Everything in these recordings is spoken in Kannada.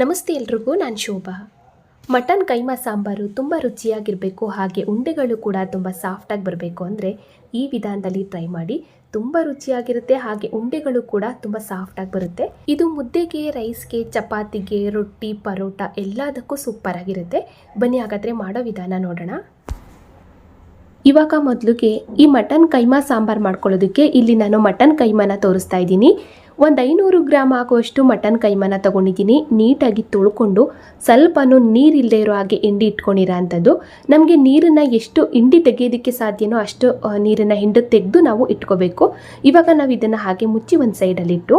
ನಮಸ್ತೆ ಎಲ್ರಿಗೂ, ನಾನು ಶೋಭಾ. ಮಟನ್ ಕೈಮಾ ಸಾಂಬಾರು ತುಂಬ ರುಚಿಯಾಗಿರಬೇಕು, ಹಾಗೆ ಉಂಡೆಗಳು ಕೂಡ ತುಂಬ ಸಾಫ್ಟಾಗಿ ಬರಬೇಕು ಅಂದರೆ ಈ ವಿಧಾನದಲ್ಲಿ ಟ್ರೈ ಮಾಡಿ ತುಂಬ ರುಚಿಯಾಗಿರುತ್ತೆ, ಹಾಗೆ ಉಂಡೆಗಳು ಕೂಡ ತುಂಬ ಸಾಫ್ಟಾಗಿ ಬರುತ್ತೆ. ಇದು ಮುದ್ದೆಗೆ ರೈಸ್ಗೆ ಚಪಾತಿಗೆ, ರೊಟ್ಟಿ, ಪರೋಟ ಎಲ್ಲದಕ್ಕೂ ಸೂಪರ್ ಆಗಿರುತ್ತೆ. ಬನ್ನಿ ಹಾಗಾದರೆ ಮಾಡೋ ವಿಧಾನ ನೋಡೋಣ. ಇವಾಗ ಮೊದಲಿಗೆ ಈ ಮಟನ್ ಕೈಮಾ ಸಾಂಬಾರು ಮಾಡ್ಕೊಳ್ಳೋದಕ್ಕೆ ಇಲ್ಲಿ ನಾನು ಮಟನ್ ಕೈಮಾನ ತೋರಿಸ್ತಾ ಇದ್ದೀನಿ. ಒಂದು ಐನೂರು ಗ್ರಾಮ್ ಆಗುವಷ್ಟು ಮಟನ್ ಕೈಮಾನ ತೊಗೊಂಡಿದ್ದೀನಿ. ನೀಟಾಗಿ ತೊಳ್ಕೊಂಡು ಸ್ವಲ್ಪನೂ ನೀರಿಲ್ಲದೆ ಇರೋ ಹಾಗೆ ಹಿಂಡಿ ಇಟ್ಕೊಂಡಿರೋ ಅಂಥದ್ದು ನಮಗೆ ನೀರನ್ನು ಎಷ್ಟು ಹಿಂಡಿ ತೆಗೆಯೋದಕ್ಕೆ ಸಾಧ್ಯನೋ ಅಷ್ಟು ನೀರನ್ನು ಹಿಂಡು ತೆಗೆದು ನಾವು ಇಟ್ಕೋಬೇಕು. ಇವಾಗ ನಾವು ಇದನ್ನು ಹಾಗೆ ಮುಚ್ಚಿ ಒಂದು ಸೈಡಲ್ಲಿಟ್ಟು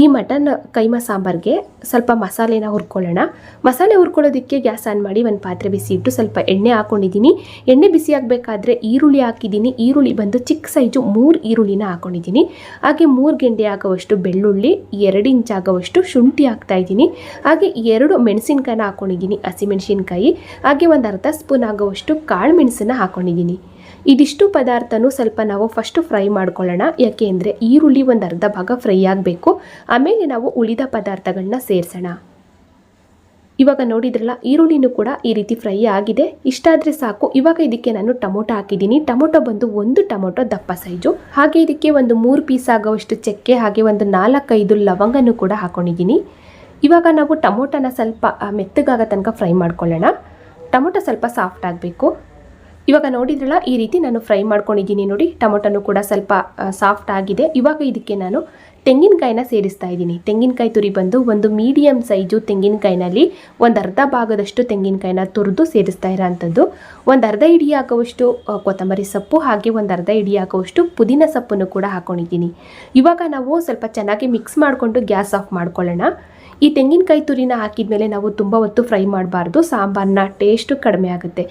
ಈ ಮಟನ್ ಕೈಮ ಸಾಂಬಾರಿಗೆ ಸ್ವಲ್ಪ ಮಸಾಲೆನ ಹುರ್ಕೊಳ್ಳೋಣ. ಮಸಾಲೆ ಹುರ್ಕೊಳ್ಳೋದಕ್ಕೆ ಗ್ಯಾಸ್ ಆನ್ ಮಾಡಿ ಒಂದು ಪಾತ್ರೆ ಬಿಸಿ ಇಟ್ಟು ಸ್ವಲ್ಪ ಎಣ್ಣೆ ಹಾಕ್ಕೊಂಡಿದ್ದೀನಿ ಎಣ್ಣೆ ಬಿಸಿ ಆಗಬೇಕಾದ್ರೆ ಈರುಳ್ಳಿ ಹಾಕಿದ್ದೀನಿ. ಈರುಳ್ಳಿ ಬಂದು ಚಿಕ್ಕ ಸೈಜು ಮೂರು ಈರುಳ್ಳಿನ ಹಾಕ್ಕೊಂಡಿದ್ದೀನಿ ಹಾಗೆ ಮೂರು ಗೆಂಡೆ ಆಗೋವಷ್ಟು ಬೆಳ್ಳುಳ್ಳಿ, ಎರಡು ಇಂಚ್ ಆಗೋವಷ್ಟು ಶುಂಠಿ ಹಾಕ್ತಾ ಇದ್ದೀನಿ. ಹಾಗೆ ಎರಡು ಮೆಣಸಿನ್ಕಾಯಿನ ಹಾಕ್ಕೊಂಡಿದ್ದೀನಿ ಹಸಿಮೆಣಸಿನ್ಕಾಯಿ. ಹಾಗೆ ಒಂದು ಅರ್ಧ ಸ್ಪೂನ್ ಆಗೋವಷ್ಟು ಕಾಳು ಮೆಣಸನ್ನು ಹಾಕ್ಕೊಂಡಿದ್ದೀನಿ ಇದಿಷ್ಟು ಪದಾರ್ಥನೂ ಸ್ವಲ್ಪ ನಾವು ಫಸ್ಟು ಫ್ರೈ ಮಾಡ್ಕೊಳ್ಳೋಣ. ಯಾಕೆ ಅಂದರೆ ಈರುಳ್ಳಿ ಒಂದು ಅರ್ಧ ಭಾಗ ಫ್ರೈ ಆಗಬೇಕು. ಆಮೇಲೆ ನಾವು ಉಳಿದ ಪದಾರ್ಥಗಳನ್ನ ಸೇರಿಸೋಣ. ಇವಾಗ ನೋಡಿದ್ರಲ್ಲ, ಈರುಳ್ಳಿನೂ ಕೂಡ ಈ ರೀತಿ ಫ್ರೈ ಆಗಿದೆ. ಇಷ್ಟಾದರೆ ಸಾಕು. ಇವಾಗ ಇದಕ್ಕೆ ನಾನು ಟೊಮೊಟೊ ಹಾಕಿದ್ದೀನಿ. ಟೊಮೊಟೊ ಬಂದು ಒಂದು ಟೊಮೊಟೊ ದಪ್ಪ ಸೈಜು ಹಾಗೆ ಇದಕ್ಕೆ ಒಂದು ಮೂರು ಪೀಸ್ ಆಗೋವಷ್ಟು ಚಕ್ಕೆ, ಹಾಗೆ ಒಂದು ನಾಲ್ಕೈದು ಲವಂಗನೂ ಕೂಡ ಹಾಕೊಂಡಿದ್ದೀನಿ. ಇವಾಗ ನಾವು ಟೊಮೊಟೊನ ಸ್ವಲ್ಪ ಮೆತ್ತಗಾಗೋ ತನಕ ಫ್ರೈ ಮಾಡ್ಕೊಳ್ಳೋಣ. ಟೊಮೊಟೊ ಸ್ವಲ್ಪ ಸಾಫ್ಟ್ ಆಗಬೇಕು. ಇವಾಗ ನೋಡಿದ್ರಲ್ಲ, ಈ ರೀತಿ ನಾನು ಫ್ರೈ ಮಾಡ್ಕೊಂಡಿದ್ದೀನಿ ನೋಡಿ. ಟೊಮೊಟೊನು ಕೂಡ ಸ್ವಲ್ಪ ಸಾಫ್ಟ್ ಆಗಿದೆ. ಇವಾಗ ಇದಕ್ಕೆ ನಾನು ತೆಂಗಿನಕಾಯಿನ ಸೇರಿಸ್ತಾ ಇದ್ದೀನಿ. ತೆಂಗಿನಕಾಯಿ ತುರಿ ಬಂದು ಒಂದು ಮೀಡಿಯಮ್ ಸೈಜು ತೆಂಗಿನಕಾಯಿನಲ್ಲಿ ಒಂದು ಅರ್ಧ ಭಾಗದಷ್ಟು ತೆಂಗಿನಕಾಯಿನ ತುರಿದು ಸೇರಿಸ್ತಾ ಇರೋ ಅಂಥದ್ದು ಒಂದು ಅರ್ಧ ಇಡಿ ಹಾಕುವಷ್ಟು ಕೊತ್ತಂಬರಿ ಸೊಪ್ಪು, ಹಾಗೆ ಒಂದು ಅರ್ಧ ಇಡಿ ಹಾಕುವಷ್ಟು ಪುದೀನ ಸೊಪ್ಪನ್ನು ಕೂಡ ಹಾಕ್ಕೊಂಡಿದ್ದೀನಿ ಇವಾಗ ನಾವು ಸ್ವಲ್ಪ ಚೆನ್ನಾಗಿ ಮಿಕ್ಸ್ ಮಾಡಿಕೊಂಡು ಗ್ಯಾಸ್ ಆಫ್ ಮಾಡ್ಕೊಳ್ಳೋಣ. ಈ ತೆಂಗಿನಕಾಯಿ ತುರಿನ ಹಾಕಿದ್ಮೇಲೆ ನಾವು ತುಂಬ ಹೊತ್ತು ಫ್ರೈ ಮಾಡಬಾರ್ದು. ಸಾಂಬಾರನ್ನ ಟೇಸ್ಟು ಕಡಿಮೆ ಆಗುತ್ತೆ.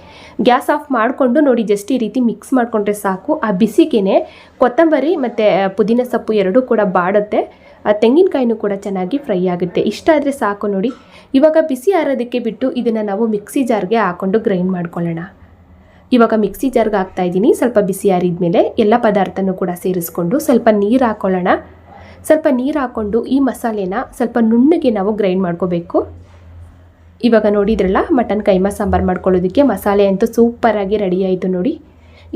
ಗ್ಯಾಸ್ ಆಫ್ ಮಾಡಿಕೊಂಡು ನೋಡಿ ಜಸ್ಟ್ ಈ ರೀತಿ ಮಿಕ್ಸ್ ಮಾಡಿಕೊಂಡ್ರೆ ಸಾಕು. ಆ ಬಿಸಿಗೆನೆ ಕೊತ್ತಂಬರಿ ಮತ್ತು ಪುದೀನ ಸೊಪ್ಪು ಎರಡೂ ಕೂಡ ಬಾಡುತ್ತೆ. ಆ ತೆಂಗಿನಕಾಯಿನೂ ಕೂಡ ಚೆನ್ನಾಗಿ ಫ್ರೈ ಆಗುತ್ತೆ. ಇಷ್ಟ ಆದರೆ ಸಾಕು ನೋಡಿ. ಇವಾಗ ಬಿಸಿ ಆರೋದಕ್ಕೆ ಬಿಟ್ಟು ಇದನ್ನು ನಾವು ಮಿಕ್ಸಿ ಜಾರ್ಗೆ ಹಾಕ್ಕೊಂಡು ಗ್ರೈಂಡ್ ಮಾಡ್ಕೊಳ್ಳೋಣ. ಇವಾಗ ಮಿಕ್ಸಿ ಜಾರ್ಗೆ ಹಾಕ್ತಾ ಇದ್ದೀನಿ. ಸ್ವಲ್ಪ ಬಿಸಿ ಆರಿದ ಮೇಲೆ ಎಲ್ಲ ಪದಾರ್ಥನೂ ಕೂಡ ಸೇರಿಸ್ಕೊಂಡು ಸ್ವಲ್ಪ ನೀರು ಹಾಕ್ಕೊಳ್ಳೋಣ ಸ್ವಲ್ಪ ನೀರು ಹಾಕ್ಕೊಂಡು ಈ ಮಸಾಲೆನ ಸ್ವಲ್ಪ ನುಣ್ಣಗೆ ನಾವು ಗ್ರೈಂಡ್ ಮಾಡ್ಕೋಬೇಕು. ಇವಾಗ ನೋಡಿದ್ರಲ್ಲ ಮಟನ್ ಕೈಮಾ ಸಾಂಬಾರು ಮಾಡ್ಕೊಳ್ಳೋದಕ್ಕೆ ಮಸಾಲೆ ಅಂತೂ ಸೂಪರಾಗಿ ರೆಡಿ ಆಯಿತು ನೋಡಿ.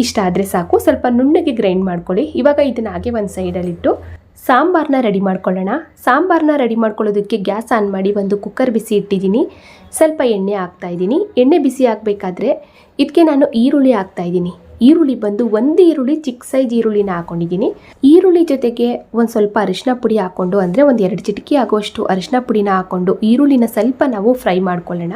ಇಷ್ಟ ಆದರೆ ಸಾಕು, ಸ್ವಲ್ಪ ನುಣ್ಣಗೆ ಗ್ರೈಂಡ್ ಮಾಡ್ಕೊಳ್ಳಿ. ಇವಾಗ ಇದನ್ನ ಹಾಗೆ ಒಂದು ಸೈಡಲ್ಲಿಟ್ಟು ಸಾಂಬಾರನ್ನ ರೆಡಿ ಮಾಡ್ಕೊಳ್ಳೋಣ. ಸಾಂಬಾರನ್ನ ರೆಡಿ ಮಾಡ್ಕೊಳ್ಳೋದಕ್ಕೆ ಗ್ಯಾಸ್ ಆನ್ ಮಾಡಿ ಒಂದು ಕುಕ್ಕರ್ ಬಿಸಿ ಇಟ್ಟಿದ್ದೀನಿ. ಸ್ವಲ್ಪ ಎಣ್ಣೆ ಹಾಕ್ತಾ ಇದ್ದೀನಿ. ಎಣ್ಣೆ ಬಿಸಿ ಆಗಬೇಕಾದ್ರೆ ಇದಕ್ಕೆ ನಾನು ಈರುಳ್ಳಿ ಹಾಕ್ತಾ ಇದ್ದೀನಿ. ಈರುಳ್ಳಿ ಬಂದು ಒಂದು ಈರುಳ್ಳಿ, ಚಿಕ್ಕ ಸೈಜ್ ಈರುಳ್ಳಿನ ಹಾಕೊಂಡಿದ್ದೀನಿ. ಈರುಳ್ಳಿ ಜೊತೆಗೆ ಒಂದು ಸ್ವಲ್ಪ ಅರಿಶಿನ ಪುಡಿ ಹಾಕ್ಕೊಂಡು ಅಂದರೆ ಒಂದು ಎರಡು ಚಿಟಕಿ ಆಗುವಷ್ಟು ಅರಿಶಿನ ಪುಡಿನ ಹಾಕ್ಕೊಂಡು ಈರುಳ್ಳಿನ ಸ್ವಲ್ಪ ನಾವು ಫ್ರೈ ಮಾಡ್ಕೊಳ್ಳೋಣ.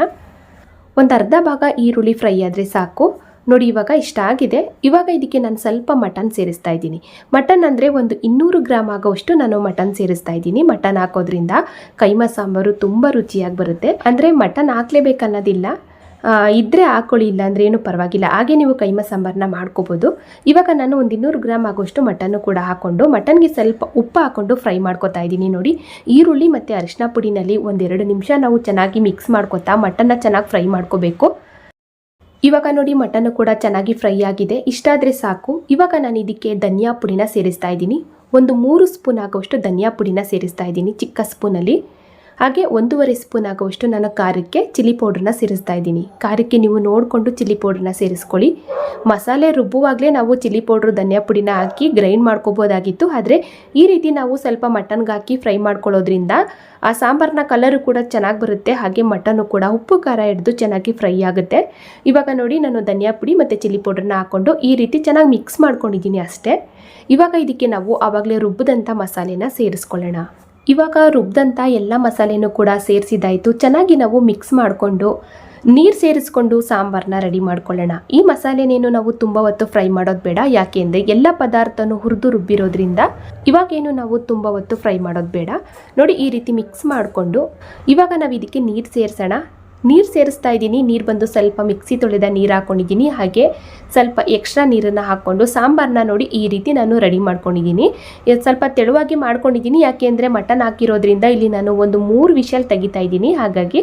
ಒಂದು ಅರ್ಧ ಭಾಗ ಈರುಳ್ಳಿ ಫ್ರೈ ಆದರೆ ಸಾಕು. ನೋಡಿ, ಇವಾಗ ಇಷ್ಟ ಆಗಿದೆ. ಇವಾಗ ಇದಕ್ಕೆ ನಾನು ಸ್ವಲ್ಪ ಮಟನ್ ಸೇರಿಸ್ತಾ ಇದ್ದೀನಿ. ಮಟನ್ ಅಂದರೆ ಒಂದು ಇನ್ನೂರು ಗ್ರಾಮ್ ಆಗೋವಷ್ಟು ನಾನು ಮಟನ್ ಸೇರಿಸ್ತಾ ಇದ್ದೀನಿ. ಮಟನ್ ಹಾಕೋದ್ರಿಂದ ಕೈಮ ಸಾಂಬಾರು ತುಂಬ ರುಚಿಯಾಗಿ ಬರುತ್ತೆ. ಅಂದರೆ ಮಟನ್ ಹಾಕ್ಲೇಬೇಕನ್ನೋದಿಲ್ಲ. ಆ, ಇದ್ರೆ ಹಾಕೊಳ್ಳಿ ಇಲ್ಲ ಅಂದ್ರೆ ಏನು ಪರವಾಗಿಲ್ಲ. ಹಾಗೆ ನೀವು ಕೈಮ ಸಾಂಬಾರನ್ನ ಮಾಡ್ಕೋಬೋದು. ಇವಾಗ ನಾನು ಒಂದು ಇನ್ನೂರು ಗ್ರಾಮ್ ಆಗೋಷ್ಟು ಮಟನ್ನು ಕೂಡ ಹಾಕ್ಕೊಂಡು ಮಟನ್ಗೆ ಸ್ವಲ್ಪ ಉಪ್ಪು ಹಾಕ್ಕೊಂಡು ಫ್ರೈ ಮಾಡ್ಕೊತಾ ಇದ್ದೀನಿ ನೋಡಿ. ಈರುಳ್ಳಿ ಮತ್ತು ಅರಿಶಿನ ಪುಡಿನಲ್ಲಿ ಒಂದೆರಡು ನಿಮಿಷ ನಾವು ಚೆನ್ನಾಗಿ ಮಿಕ್ಸ್ ಮಾಡ್ಕೊತಾ ಮಟನ್ನ ಚೆನ್ನಾಗಿ ಫ್ರೈ ಮಾಡ್ಕೋಬೇಕು. ಇವಾಗ ನೋಡಿ ಮಟನ್ ಕೂಡ ಚೆನ್ನಾಗಿ ಫ್ರೈ ಆಗಿದೆ. ಇಷ್ಟಾದರೆ ಸಾಕು. ಇವಾಗ ನಾನು ಇದಕ್ಕೆ ಧನಿಯಾ ಪುಡಿನ ಸೇರಿಸ್ತಾ ಇದ್ದೀನಿ. ಒಂದು ಮೂರು ಸ್ಪೂನ್ ಆಗೋಷ್ಟು ಧನಿಯಾ ಪುಡಿನ ಸೇರಿಸ್ತಾ ಇದ್ದೀನಿ ಚಿಕ್ಕ ಸ್ಪೂನಲ್ಲಿ. ಹಾಗೆ ಒಂದೂವರೆ ಸ್ಪೂನ್ ಆಗುವಷ್ಟು ನಾನು ಖಾರಕ್ಕೆ ಚಿಲ್ಲಿ ಪೌಡ್ರನ್ನ ಸೇರಿಸ್ತಾ ಇದ್ದೀನಿ. ಖಾರಕ್ಕೆ ನೀವು ನೋಡಿಕೊಂಡು ಚಿಲ್ಲಿ ಪೌಡ್ರನ್ನ ಸೇರಿಸ್ಕೊಳ್ಳಿ. ಮಸಾಲೆ ರುಬ್ಬುವಾಗಲೇ ನಾವು ಚಿಲ್ಲಿ ಪೌಡ್ರ್, ಧನಿಯಾ ಪುಡಿನ ಹಾಕಿ ಗ್ರೈಂಡ್ ಮಾಡ್ಕೋಬೋದಾಗಿತ್ತು. ಆದರೆ ಈ ರೀತಿ ನಾವು ಸ್ವಲ್ಪ ಮಟನ್ಗೆ ಹಾಕಿ ಫ್ರೈ ಮಾಡ್ಕೊಳ್ಳೋದ್ರಿಂದ ಆ ಸಾಂಬಾರನ್ನ ಕಲರು ಕೂಡ ಚೆನ್ನಾಗಿ ಬರುತ್ತೆ. ಹಾಗೆ ಮಟನ್ನು ಕೂಡ ಉಪ್ಪು, ಖಾರ ಹಿಡಿದು ಚೆನ್ನಾಗಿ ಫ್ರೈ ಆಗುತ್ತೆ. ಇವಾಗ ನೋಡಿ ನಾನು ಧನಿಯಾ ಪುಡಿ ಮತ್ತು ಚಿಲ್ಲಿ ಪೌಡ್ರನ್ನ ಹಾಕ್ಕೊಂಡು ಈ ರೀತಿ ಚೆನ್ನಾಗಿ ಮಿಕ್ಸ್ ಮಾಡ್ಕೊಂಡಿದ್ದೀನಿ ಅಷ್ಟೇ. ಇವಾಗ ಇದಕ್ಕೆ ನಾವು ಆವಾಗಲೇ ರುಬ್ಬಿದಂಥ ಮಸಾಲೆನ ಸೇರಿಸ್ಕೊಳ್ಳೋಣ. ಇವಾಗ ರುಬ್ಬಿದಂಥ ಎಲ್ಲ ಮಸಾಲೆನೂ ಕೂಡ ಸೇರಿಸಿದಾಯಿತು ಚೆನ್ನಾಗಿ ನಾವು ಮಿಕ್ಸ್ ಮಾಡಿಕೊಂಡು ನೀರು ಸೇರಿಸ್ಕೊಂಡು ಸಾಂಬಾರನ್ನ ರೆಡಿ ಮಾಡ್ಕೊಳ್ಳೋಣ. ಈ ಮಸಾಲೆನೇನು ನಾವು ತುಂಬ ಹೊತ್ತು ಫ್ರೈ ಮಾಡೋದು ಬೇಡ. ಯಾಕೆಂದರೆ ಎಲ್ಲ ಪದಾರ್ಥನೂ ಹುರಿದು ರುಬ್ಬಿರೋದ್ರಿಂದ ಇವಾಗೇನು ನಾವು ತುಂಬ ಹೊತ್ತು ಫ್ರೈ ಮಾಡೋದು ಬೇಡ. ನೋಡಿ ಈ ರೀತಿ ಮಿಕ್ಸ್ ಮಾಡಿಕೊಂಡು ಇವಾಗ ನಾವು ಇದಕ್ಕೆ ನೀರು ಸೇರಿಸೋಣ. ನೀರು ಸೇರಿಸ್ತಾ ಇದ್ದೀನಿ. ನೀರು ಬಂದು ಸ್ವಲ್ಪ ಮಿಕ್ಸಿ ತೊಳೆದ ನೀರು ಹಾಕ್ಕೊಂಡಿದ್ದೀನಿ ಹಾಗೆ ಸ್ವಲ್ಪ ಎಕ್ಸ್ಟ್ರಾ ನೀರನ್ನು ಹಾಕ್ಕೊಂಡು ಸಾಂಬಾರನ್ನ ನೋಡಿ ಈ ರೀತಿ ನಾನು ರೆಡಿ ಮಾಡ್ಕೊಂಡಿದ್ದೀನಿ. ಇದು ಸ್ವಲ್ಪ ತೆಳುವಾಗಿ ಮಾಡ್ಕೊಂಡಿದ್ದೀನಿ. ಯಾಕೆ ಅಂದರೆ ಮಟನ್ ಹಾಕಿರೋದ್ರಿಂದ ಇಲ್ಲಿ ನಾನು ಒಂದು ಮೂರು ವಿಷಲ್ ತೆಗಿತಾ ಇದ್ದೀನಿ. ಹಾಗಾಗಿ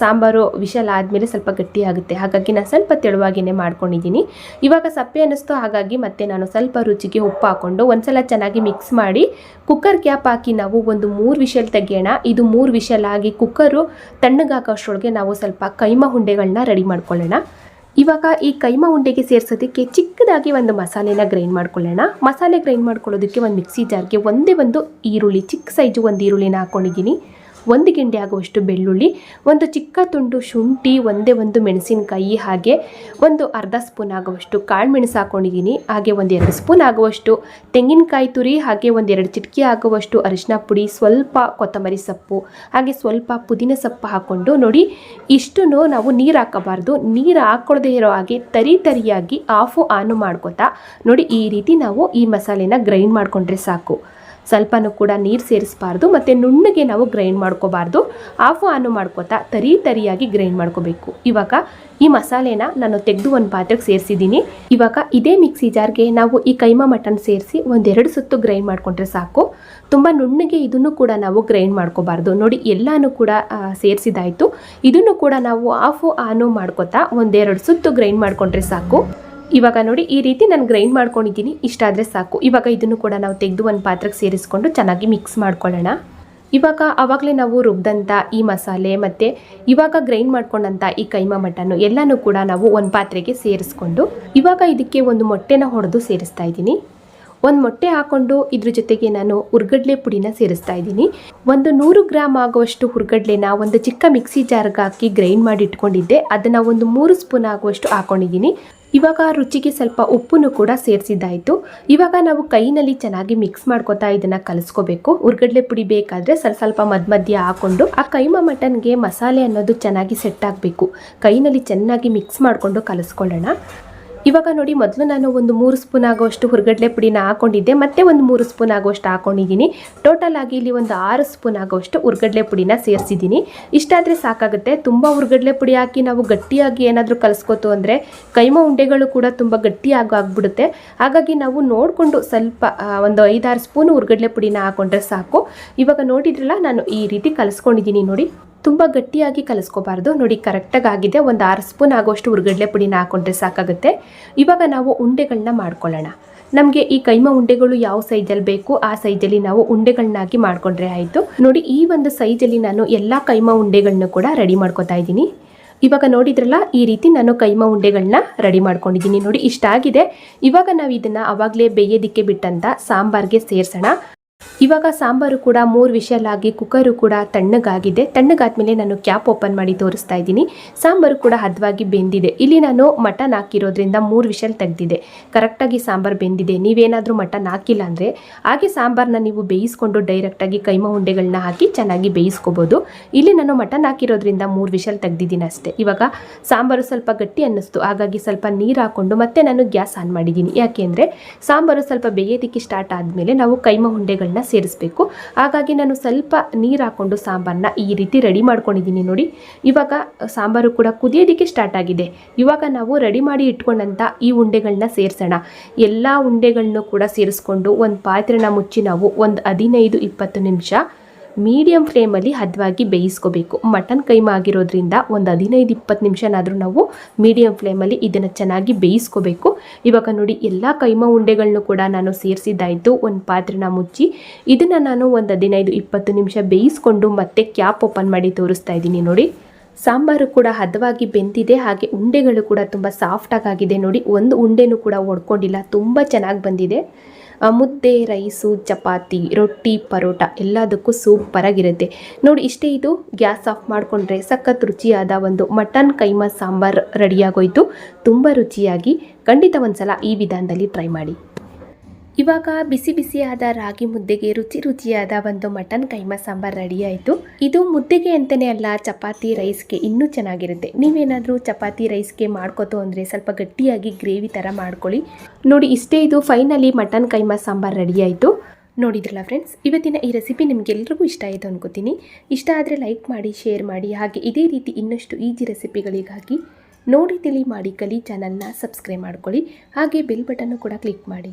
ಸಾಂಬಾರು ವಿಷಲ್ ಆದಮೇಲೆ ಸ್ವಲ್ಪ ಗಟ್ಟಿ ಆಗುತ್ತೆ. ಹಾಗಾಗಿ ನಾನು ಸ್ವಲ್ಪ ತೆಳುವಾಗಿನೇ ಮಾಡ್ಕೊಂಡಿದ್ದೀನಿ. ಇವಾಗ ಸಪ್ಪೆ ಅನ್ನಿಸ್ತು. ಹಾಗಾಗಿ ಮತ್ತೆ ನಾನು ಸ್ವಲ್ಪ ರುಚಿಗೆ ಉಪ್ಪು ಹಾಕ್ಕೊಂಡು ಒಂದ್ಸಲ ಚೆನ್ನಾಗಿ ಮಿಕ್ಸ್ ಮಾಡಿ ಕುಕ್ಕರ್ ಕ್ಯಾಪ್ ಹಾಕಿ ನಾವು ಒಂದು ಮೂರು ವಿಷಲ್ ತೆಗೆಯೋಣ. ಇದು ಮೂರು ವಿಷಲ್ ಆಗಿ ಕುಕ್ಕರು ತಣ್ಣಗಾಕೋಷ್ಟೊಳಗೆ ನಾವು ಸ್ವಲ್ಪ ಕೈಮ ಹುಂಡೆಗಳನ್ನ ರೆಡಿ ಮಾಡ್ಕೊಳ್ಳೋಣ. ಇವಾಗ ಈ ಕೈಮಾ ಉಂಡೆಗೆ ಸೇರ್ಸೋದಕ್ಕೆ ಚಿಕ್ಕದಾಗಿ ಒಂದು ಮಸಾಲೆನ ಗ್ರೈಂಡ್ ಮಾಡ್ಕೊಳ್ಳೋಣ. ಮಸಾಲೆ ಗ್ರೈಂಡ್ ಮಾಡ್ಕೊಳ್ಳೋದಕ್ಕೆ ಒಂದು ಮಿಕ್ಸಿ ಜಾರ್ಗೆ ಒಂದೇ ಒಂದು ಈರುಳ್ಳಿ, ಚಿಕ್ಕ ಸೈಜು ಒಂದು ಈರುಳ್ಳಿನ ಹಾಕ್ಕೊಂಡಿದ್ದೀನಿ ಒಂದು ಗೆಂಡೆ ಆಗುವಷ್ಟು ಬೆಳ್ಳುಳ್ಳಿ, ಒಂದು ಚಿಕ್ಕ ತುಂಡು ಶುಂಠಿ, ಒಂದೇ ಒಂದು ಮೆಣಸಿನಕಾಯಿ, ಹಾಗೆ ಒಂದು ಅರ್ಧ ಸ್ಪೂನ್ ಆಗುವಷ್ಟು ಕಾಳು ಮೆಣಸು ಹಾಕೊಂಡಿದ್ದೀನಿ. ಹಾಗೆ ಒಂದು ಎರಡು ಸ್ಪೂನ್ ಆಗುವಷ್ಟು ತೆಂಗಿನಕಾಯಿ ತುರಿ, ಹಾಗೆ ಒಂದು ಎರಡು ಚಿಟಕಿ ಆಗುವಷ್ಟು ಅರಿಶಿನ ಪುಡಿ, ಸ್ವಲ್ಪ ಕೊತ್ತಂಬರಿ ಸೊಪ್ಪು, ಹಾಗೆ ಸ್ವಲ್ಪ ಪುದೀನ ಸೊಪ್ಪು ಹಾಕ್ಕೊಂಡು ನೋಡಿ, ಇಷ್ಟನ್ನು ನಾವು ನೀರು ಹಾಕಬಾರ್ದು. ನೀರು ಹಾಕ್ಕೊಳ್ಳದೆ ಇರೋ ಹಾಗೆ ತರಿ ತರಿಯಾಗಿ ಆಫು ಆನು ಮಾಡ್ಕೊತಾ ನೋಡಿ, ಈ ರೀತಿ ನಾವು ಈ ಮಸಾಲೆನ ಗ್ರೈಂಡ್ ಮಾಡಿಕೊಂಡ್ರೆ ಸಾಕು. ಸ್ವಲ್ಪನೂ ಕೂಡ ನೀರು ಸೇರಿಸಬಾರ್ದು, ಮತ್ತು ನುಣ್ಣಗೆ ನಾವು ಗ್ರೈಂಡ್ ಮಾಡ್ಕೋಬಾರ್ದು. ಆಫ್ ಆನು ಮಾಡ್ಕೋತಾ ತರಿ ತರಿಯಾಗಿ ಗ್ರೈಂಡ್ ಮಾಡ್ಕೋಬೇಕು. ಇವಾಗ ಈ ಮಸಾಲೆನ ನಾನು ತೆಗೆದು ಒಂದು ಪಾತ್ರೆಗೆ ಸೇರಿಸಿದ್ದೀನಿ ಇವಾಗ ಇದೇ ಮಿಕ್ಸಿ ಜಾರ್ಗೆ ನಾವು ಈ ಕೈಮಾ ಮಟನ್ ಸೇರಿಸಿ ಒಂದೆರಡು ಸುತ್ತು ಗ್ರೈಂಡ್ ಮಾಡಿಕೊಂಡ್ರೆ ಸಾಕು. ತುಂಬ ನುಣ್ಣಗೆ ಇದನ್ನು ಕೂಡ ನಾವು ಗ್ರೈಂಡ್ ಮಾಡ್ಕೋಬಾರ್ದು. ನೋಡಿ, ಎಲ್ಲನೂ ಕೂಡ ಸೇರಿಸಿದಾಯಿತು. ಇದನ್ನು ಕೂಡ ನಾವು ಆಫು ಆನು ಮಾಡ್ಕೋತಾ ಒಂದೆರಡು ಸುತ್ತು ಗ್ರೈಂಡ್ ಮಾಡಿಕೊಂಡ್ರೆ ಸಾಕು. ಇವಾಗ ನೋಡಿ, ಈ ರೀತಿ ನಾನು ಗ್ರೈಂಡ್ ಮಾಡ್ಕೊಂಡಿದ್ದೀನಿ. ಇಷ್ಟ ಆದರೆ ಸಾಕು. ಇವಾಗ ಇದನ್ನು ಕೂಡ ನಾವು ತೆಗೆದು ಒಂದು ಪಾತ್ರೆಗೆ ಸೇರಿಸ್ಕೊಂಡು ಚೆನ್ನಾಗಿ ಮಿಕ್ಸ್ ಮಾಡ್ಕೊಳ್ಳೋಣ. ಇವಾಗ ಆವಾಗಲೇ ನಾವು ರುಬ್ದಂಥ ಈ ಮಸಾಲೆ ಮತ್ತು ಇವಾಗ ಗ್ರೈಂಡ್ ಮಾಡ್ಕೊಂಡಂಥ ಈ ಕೈಮಾ ಮಟನ್ನು ಎಲ್ಲನೂ ಕೂಡ ನಾವು ಒಂದು ಪಾತ್ರೆಗೆ ಸೇರಿಸ್ಕೊಂಡು ಇವಾಗ ಇದಕ್ಕೆ ಒಂದು ಮೊಟ್ಟೆನ ಹೊಡೆದು ಸೇರಿಸ್ತಾ ಇದ್ದೀನಿ. ಒಂದು ಮೊಟ್ಟೆ ಹಾಕ್ಕೊಂಡು ಇದ್ರ ಜೊತೆಗೆ ನಾನು ಹುರ್ಗಡ್ಲೆ ಪುಡಿನ ಸೇರಿಸ್ತಾ ಇದ್ದೀನಿ. ಒಂದು ನೂರು ಗ್ರಾಮ್ ಆಗುವಷ್ಟು ಹುರ್ಗಡ್ಲೆನ ಒಂದು ಚಿಕ್ಕ ಮಿಕ್ಸಿ ಜಾರ್ಗೆ ಹಾಕಿ ಗ್ರೈಂಡ್ ಮಾಡಿ ಇಟ್ಕೊಂಡಿದ್ದೆ. ಅದನ್ನು ಒಂದು ಮೂರು ಸ್ಪೂನ್ ಆಗುವಷ್ಟು ಹಾಕೊಂಡಿದ್ದೀನಿ. ಇವಾಗ ರುಚಿಗೆ ಸ್ವಲ್ಪ ಉಪ್ಪನ್ನು ಕೂಡ ಸೇರಿಸಿದ್ದಾಯಿತು. ಇವಾಗ ನಾವು ಕೈನಲ್ಲಿ ಚೆನ್ನಾಗಿ ಮಿಕ್ಸ್ ಮಾಡ್ಕೊತಾ ಇದನ್ನ ಕಲಿಸ್ಕೋಬೇಕು. ಉರ್ಗಡ್ಲೆ ಪುಡಿ ಬೇಕಾದರೆ ಸ್ವಲ್ಪ ಸ್ವಲ್ಪ ಮಧ್ಯ ಮಧ್ಯ ಹಾಕೊಂಡು ಆ ಕೈಮ ಮಟನ್ಗೆ ಮಸಾಲೆ ಅನ್ನೋದು ಚೆನ್ನಾಗಿ ಸೆಟ್ ಆಗಬೇಕು. ಕೈನಲ್ಲಿ ಚೆನ್ನಾಗಿ ಮಿಕ್ಸ್ ಮಾಡಿಕೊಂಡು ಕಲಿಸ್ಕೊಳ್ಳೋಣ. ಇವಾಗ ನೋಡಿ ಮೊದಲು ನಾನು ಒಂದು ಮೂರು ಸ್ಪೂನ್ ಆಗುವಷ್ಟು ಹುರ್ಗಡ್ಲೆ ಪುಡಿನ ಹಾಕೊಂಡಿದ್ದೆ, ಮತ್ತೆ ಒಂದು ಮೂರು ಸ್ಪೂನ್ ಆಗುವಷ್ಟು ಹಾಕೊಂಡಿದ್ದೀನಿ. ಟೋಟಲ್ ಆಗಿ ಇಲ್ಲಿ ಒಂದು ಆರು ಸ್ಪೂನ್ ಆಗುವಷ್ಟು ಹುರ್ಗಡ್ಲೆ ಪುಡಿನ ಸೇರಿಸಿದ್ದೀನಿ. ಇಷ್ಟಾದರೆ ಸಾಕಾಗುತ್ತೆ. ತುಂಬ ಹುರ್ಗಡ್ಲೆ ಪುಡಿ ಹಾಕಿ ನಾವು ಗಟ್ಟಿಯಾಗಿ ಏನಾದರೂ ಕಲಿಸ್ಕೋತು ಅಂದರೆ ಕೈಮ ಉಂಡೆಗಳು ಕೂಡ ತುಂಬ ಗಟ್ಟಿಯಾಗಿ ಆಗ್ಬಿಡುತ್ತೆ. ಹಾಗಾಗಿ ನಾವು ನೋಡಿಕೊಂಡು ಸ್ವಲ್ಪ ಒಂದು ಐದಾರು ಸ್ಪೂನ್ ಹುರ್ಗಡ್ಲೆ ಪುಡಿನ ಹಾಕೊಂಡ್ರೆ ಸಾಕು. ಇವಾಗ ನೋಡಿದ್ರಲ್ಲ, ನಾನು ಈ ರೀತಿ ಕಲಿಸ್ಕೊಂಡಿದ್ದೀನಿ ನೋಡಿ. ತುಂಬ ಗಟ್ಟಿಯಾಗಿ ಕಲಿಸ್ಕೋಬಾರ್ದು. ನೋಡಿ ಕರೆಕ್ಟಾಗಿ ಆಗಿದೆ. ಒಂದು ಆರು ಸ್ಪೂನ್ ಆಗೋಷ್ಟು ಹುರ್ಗಡ್ಲೆ ಪುಡಿನ ಹಾಕೊಂಡ್ರೆ ಸಾಕಾಗುತ್ತೆ. ಇವಾಗ ನಾವು ಉಂಡೆಗಳನ್ನ ಮಾಡ್ಕೊಳ್ಳೋಣ. ನಮಗೆ ಈ ಕೈಮ ಉಂಡೆಗಳು ಯಾವ ಸೈಜಲ್ಲಿ ಬೇಕು, ಆ ಸೈಜಲ್ಲಿ ನಾವು ಉಂಡೆಗಳನ್ನಾಗಿ ಮಾಡ್ಕೊಂಡ್ರೆ ಆಯಿತು. ನೋಡಿ, ಈ ಒಂದು ಸೈಜಲ್ಲಿ ನಾನು ಎಲ್ಲ ಕೈಮ ಉಂಡೆಗಳನ್ನ ಕೂಡ ರೆಡಿ ಮಾಡ್ಕೋತಾ ಇದ್ದೀನಿ. ಇವಾಗ ನೋಡಿದ್ರಲ್ಲ, ಈ ರೀತಿ ನಾನು ಕೈಮ ಉಂಡೆಗಳನ್ನ ರೆಡಿ ಮಾಡ್ಕೊಂಡಿದ್ದೀನಿ. ನೋಡಿ ಇಷ್ಟ ಆಗಿದೆ ಇವಾಗ ನಾವು ಇದನ್ನು ಅವಾಗಲೇ ಬೇಯೋದಿಕ್ಕೆ ಬಿಟ್ಟಂತ ಸಾಂಬಾರ್ಗೆ ಸೇರಿಸೋಣ. ಇವಾಗ ಸಾಂಬಾರು ಕೂಡ ಮೂರು ವಿಷಲ್ ಆಗಿ ಕುಕ್ಕರು ಕೂಡ ತಣ್ಣಗಾಗಿದೆ. ತಣ್ಣಗಾದ್ಮೇಲೆ ನಾನು ಕ್ಯಾಪ್ ಓಪನ್ ಮಾಡಿ ತೋರಿಸ್ತಾ ಇದ್ದೀನಿ. ಸಾಂಬಾರು ಕೂಡ ಹದವಾಗಿ ಬೆಂದಿದೆ. ಇಲ್ಲಿ ನಾನು ಮಟನ್ ಹಾಕಿರೋದ್ರಿಂದ ಮೂರು ವಿಷಲ್ ತೆಗೆದಿದೆ. ಕರೆಕ್ಟಾಗಿ ಸಾಂಬಾರು ಬೆಂದಿದೆ. ನೀವೇನಾದರೂ ಮಟನ್ ಹಾಕಿಲ್ಲ ಅಂದರೆ ಹಾಗೆ ಸಾಂಬಾರನ್ನ ನೀವು ಬೇಯಿಸ್ಕೊಂಡು ಡೈರೆಕ್ಟಾಗಿ ಕೈಮ ಉಂಡೆಗಳನ್ನ ಹಾಕಿ ಚೆನ್ನಾಗಿ ಬೇಯಿಸ್ಕೋಬೋದು. ಇಲ್ಲಿ ನಾನು ಮಟನ್ ಹಾಕಿರೋದ್ರಿಂದ ಮೂರು ವಿಷಲ್ ತೆಗೆದಿದ್ದೀನಿ ಅಷ್ಟೇ. ಇವಾಗ ಸಾಂಬಾರು ಸ್ವಲ್ಪ ಗಟ್ಟಿ ಅನ್ನಿಸ್ತು. ಹಾಗಾಗಿ ಸ್ವಲ್ಪ ನೀರು ಹಾಕ್ಕೊಂಡು ಮತ್ತೆ ನಾನು ಗ್ಯಾಸ್ ಆನ್ ಮಾಡಿದ್ದೀನಿ. ಯಾಕೆಂದರೆ ಸಾಂಬಾರು ಸ್ವಲ್ಪ ಬೇಯೋದಕ್ಕೆ ಸ್ಟಾರ್ಟ್ ಆದಮೇಲೆ ನಾವು ಕೈಮಾ ಉಂಡೆಗಳನ್ನ ಸೇರಿಸ್ಬೇಕು. ಹಾಗಾಗಿ ನಾನು ಸ್ವಲ್ಪ ನೀರು ಹಾಕ್ಕೊಂಡು ಸಾಂಬಾರನ್ನ ಈ ರೀತಿ ರೆಡಿ ಮಾಡ್ಕೊಂಡಿದ್ದೀನಿ ನೋಡಿ. ಇವಾಗ ಸಾಂಬಾರು ಕೂಡ ಕುದಿಯೋದಕ್ಕೆ ಸ್ಟಾರ್ಟ್ ಆಗಿದೆ. ಇವಾಗ ನಾವು ರೆಡಿ ಮಾಡಿ ಇಟ್ಕೊಂಡಂಥ ಈ ಉಂಡೆಗಳನ್ನ ಸೇರಿಸೋಣ. ಎಲ್ಲ ಉಂಡೆಗಳನ್ನೂ ಕೂಡ ಸೇರಿಸ್ಕೊಂಡು ಒಂದು ಪಾತ್ರೆನ ಮುಚ್ಚಿ ನಾವು ಒಂದು ಹದಿನೈದು ಇಪ್ಪತ್ತು ನಿಮಿಷ ಮೀಡಿಯಂ ಫ್ಲೇಮಲ್ಲಿ ಹದವಾಗಿ ಬೇಯಿಸ್ಕೋಬೇಕು. ಮಟನ್ ಕೈಮ ಆಗಿರೋದ್ರಿಂದ ಒಂದು ಹದಿನೈದು, ಇಪ್ಪತ್ತು ನಿಮಿಷನಾದರೂ ನಾವು ಮೀಡಿಯಂ ಫ್ಲೇಮಲ್ಲಿ ಇದನ್ನು ಚೆನ್ನಾಗಿ ಬೇಯಿಸ್ಕೋಬೇಕು. ಇವಾಗ ನೋಡಿ, ಎಲ್ಲ ಕೈಮ ಉಂಡೆಗಳನ್ನು ಕೂಡ ನಾನು ಸೇರಿಸಿದ್ದಾಯಿತು. ಒಂದು ಪಾತ್ರೆನ ಮುಚ್ಚಿ ಇದನ್ನು ನಾನು ಒಂದು ಹದಿನೈದು, ಇಪ್ಪತ್ತು ನಿಮಿಷ ಬೇಯಿಸ್ಕೊಂಡು ಮತ್ತೆ ಕ್ಯಾಪ್ ಓಪನ್ ಮಾಡಿ ತೋರಿಸ್ತಾ ಇದ್ದೀನಿ ನೋಡಿ. ಸಾಂಬಾರು ಕೂಡ ಹದವಾಗಿ ಬೆಂದಿದೆ, ಹಾಗೆ ಉಂಡೆಗಳು ಕೂಡ ತುಂಬ ಸಾಫ್ಟಾಗಿ ಆಗಿದೆ ನೋಡಿ. ಒಂದು ಉಂಡೆನೂ ಕೂಡ ಒಡ್ಕೊಂಡಿಲ್ಲ, ತುಂಬ ಚೆನ್ನಾಗಿ ಬಂದಿದೆ. ಮುದ್ದೆ, ರೈಸು, ಚಪಾತಿ, ರೊಟ್ಟಿ, ಪರೋಟ ಎಲ್ಲದಕ್ಕೂ ಸೂಪರಾಗಿರುತ್ತೆ ನೋಡಿ ಇಷ್ಟೇ ಇದು ಗ್ಯಾಸ್ ಆಫ್ ಮಾಡಿಕೊಂಡ್ರೆ ಸಖತ್ ರುಚಿಯಾದ ಒಂದು ಮಟನ್ ಕೈಮಾ ಸಾಂಬಾರ್ ರೆಡಿಯಾಗೋಯಿತು. ತುಂಬ ರುಚಿಯಾಗಿ ಖಂಡಿತ ಒಂದ್ಸಲ ಈ ವಿಧಾನದಲ್ಲಿ ಟ್ರೈ ಮಾಡಿ. ಇವಾಗ ಬಿಸಿ ಬಿಸಿಯಾದ ರಾಗಿ ಮುದ್ದೆಗೆ ರುಚಿ ರುಚಿಯಾದ ಒಂದು ಮಟನ್ ಕೈಮ ಸಾಂಬಾರ್ ರೆಡಿ ಆಯಿತು. ಇದು ಮುದ್ದೆಗೆ ಅಂತಲೇ ಅಲ್ಲ, ಚಪಾತಿ ರೈಸ್ಗೆ ಇನ್ನೂ ಚೆನ್ನಾಗಿರುತ್ತೆ. ನೀವೇನಾದರೂ ಚಪಾತಿ ರೈಸ್ಗೆ ಮಾಡ್ಕೋತು ಅಂದರೆ ಸ್ವಲ್ಪ ಗಟ್ಟಿಯಾಗಿ ಗ್ರೇವಿ ಥರ ಮಾಡ್ಕೊಳ್ಳಿ. ನೋಡಿ, ಇಷ್ಟೇ ಇದು finally mutton keema sambar ready ಆಯಿತು. ನೋಡಿದ್ರಲ್ಲ ಫ್ರೆಂಡ್ಸ್ ಇವತ್ತಿನ ಈ ರೆಸಿಪಿ ನಿಮಗೆಲ್ರಿಗೂ ಇಷ್ಟ ಆಯಿತು ಅನ್ಕೋತೀನಿ. ಇಷ್ಟ ಆದರೆ ಲೈಕ್ ಮಾಡಿ ಶೇರ್ ಮಾಡಿ, ಹಾಗೆ ಇದೇ ರೀತಿ ಇನ್ನಷ್ಟು ಈಜಿ ರೆಸಿಪಿಗಳಿಗಾಗಿ ನೋಡಿ, ತಿಳಿ ಮಾಡಿ, ಕಲಿ ಚಾನಲ್ನ ಸಬ್ಸ್ಕ್ರೈಬ್ ಮಾಡ್ಕೊಳ್ಳಿ. ಹಾಗೆ ಬೆಲ್ ಬಟನ್ನು ಕೂಡ ಕ್ಲಿಕ್ ಮಾಡಿ.